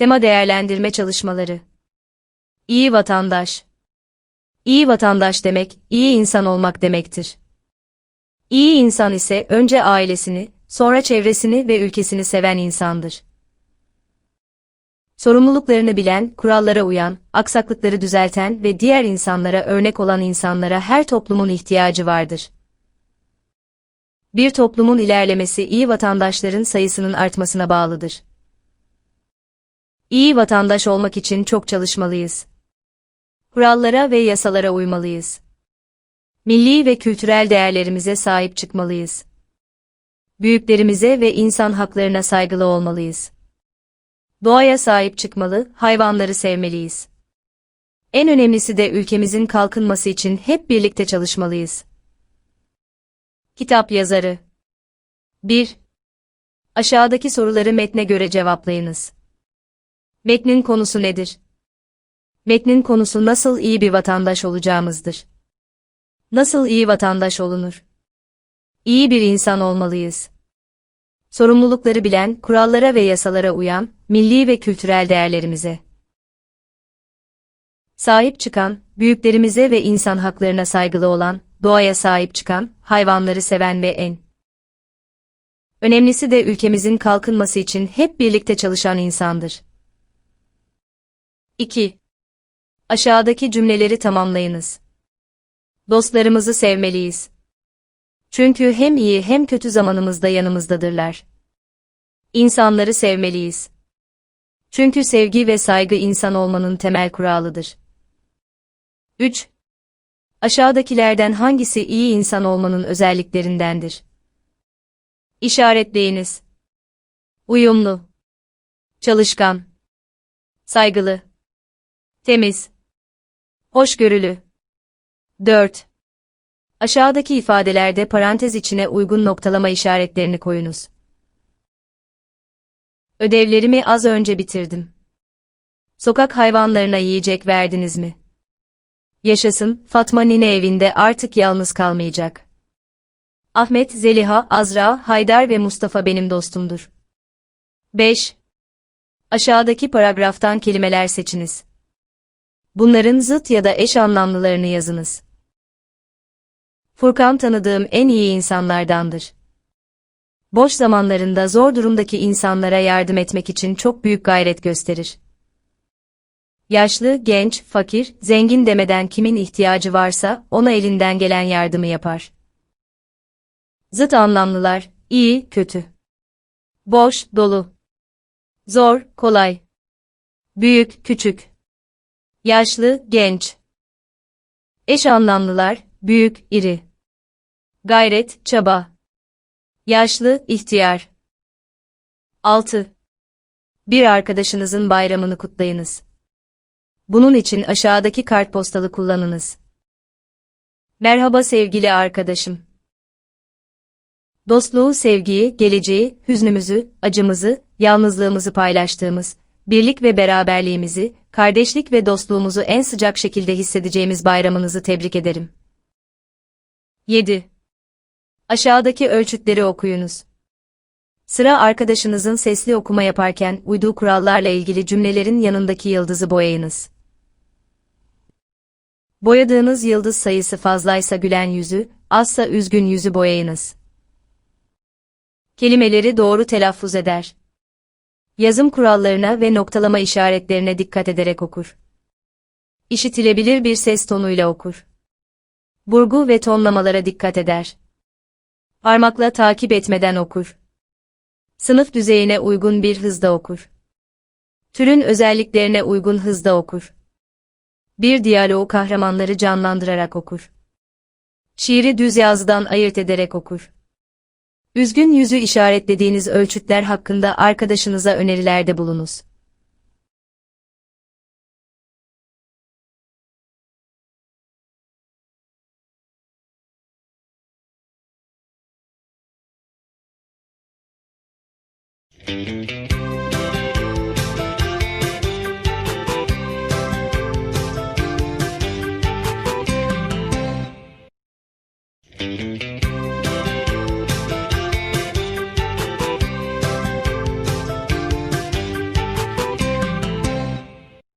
Tema değerlendirme çalışmaları. İyi vatandaş. İyi vatandaş demek, iyi insan olmak demektir. İyi insan ise önce ailesini, sonra çevresini ve ülkesini seven insandır. Sorumluluklarını bilen, kurallara uyan, aksaklıkları düzelten ve diğer insanlara örnek olan insanlara her toplumun ihtiyacı vardır. Bir toplumun ilerlemesi iyi vatandaşların sayısının artmasına bağlıdır. İyi vatandaş olmak için çok çalışmalıyız. Kurallara ve yasalara uymalıyız. Milli ve kültürel değerlerimize sahip çıkmalıyız. Büyüklerimize ve insan haklarına saygılı olmalıyız. Doğaya sahip çıkmalı, hayvanları sevmeliyiz. En önemlisi de ülkemizin kalkınması için hep birlikte çalışmalıyız. Kitap yazarı 1. Aşağıdaki soruları metne göre cevaplayınız. Metnin konusu nedir? Metnin konusu nasıl iyi bir vatandaş olacağımızdır. Nasıl iyi vatandaş olunur? İyi bir insan olmalıyız. Sorumlulukları bilen, kurallara ve yasalara uyan, milli ve kültürel değerlerimize sahip çıkan, büyüklerimize ve insan haklarına saygılı olan, doğaya sahip çıkan, hayvanları seven ve en önemlisi de ülkemizin kalkınması için hep birlikte çalışan insandır. 2. Aşağıdaki cümleleri tamamlayınız. Dostlarımızı sevmeliyiz. Çünkü hem iyi hem kötü zamanımızda yanımızdadırlar. İnsanları sevmeliyiz. Çünkü sevgi ve saygı insan olmanın temel kuralıdır. 3. Aşağıdakilerden hangisi iyi insan olmanın özelliklerindendir? İşaretleyiniz. Uyumlu. Çalışkan. Saygılı. Temiz. Hoşgörülü. 4. Aşağıdaki ifadelerde parantez içine uygun noktalama işaretlerini koyunuz. Ödevlerimi az önce bitirdim. Sokak hayvanlarına yiyecek verdiniz mi? Yaşasın, Fatma nine evinde artık yalnız kalmayacak. Ahmet, Zeliha, Azra, Haydar ve Mustafa benim dostumdur. 5. Aşağıdaki paragraftan kelimeler seçiniz. Bunların zıt ya da eş anlamlılarını yazınız. Furkan tanıdığım en iyi insanlardandır. Boş zamanlarında zor durumdaki insanlara yardım etmek için çok büyük gayret gösterir. Yaşlı, genç, fakir, zengin demeden kimin ihtiyacı varsa ona elinden gelen yardımı yapar. Zıt anlamlılar, iyi, kötü. Boş, dolu. Zor, kolay. Büyük, küçük. Yaşlı, genç. Eş anlamlılar, büyük, iri. Gayret, çaba. Yaşlı, ihtiyar. 6. Bir arkadaşınızın bayramını kutlayınız. Bunun için aşağıdaki kartpostalı kullanınız. Merhaba sevgili arkadaşım. Dostluğu, sevgiyi, geleceği, hüznümüzü, acımızı, yalnızlığımızı paylaştığımız, birlik ve beraberliğimizi, kardeşlik ve dostluğumuzu en sıcak şekilde hissedeceğimiz bayramınızı tebrik ederim. 7. Aşağıdaki ölçütleri okuyunuz. Sıra arkadaşınızın sesli okuma yaparken uyduğu kurallarla ilgili cümlelerin yanındaki yıldızı boyayınız. Boyadığınız yıldız sayısı fazlaysa gülen yüzü, azsa üzgün yüzü boyayınız. Kelimeleri doğru telaffuz eder. Yazım kurallarına ve noktalama işaretlerine dikkat ederek okur. İşitilebilir bir ses tonuyla okur. Burgu ve tonlamalara dikkat eder. Parmakla takip etmeden okur. Sınıf düzeyine uygun bir hızda okur. Türün özelliklerine uygun hızda okur. Bir diyaloğu kahramanları canlandırarak okur. Şiiri düz yazıdan ayırt ederek okur. Üzgün yüzü işaretlediğiniz ölçütler hakkında arkadaşınıza önerilerde bulunuz. Thank you.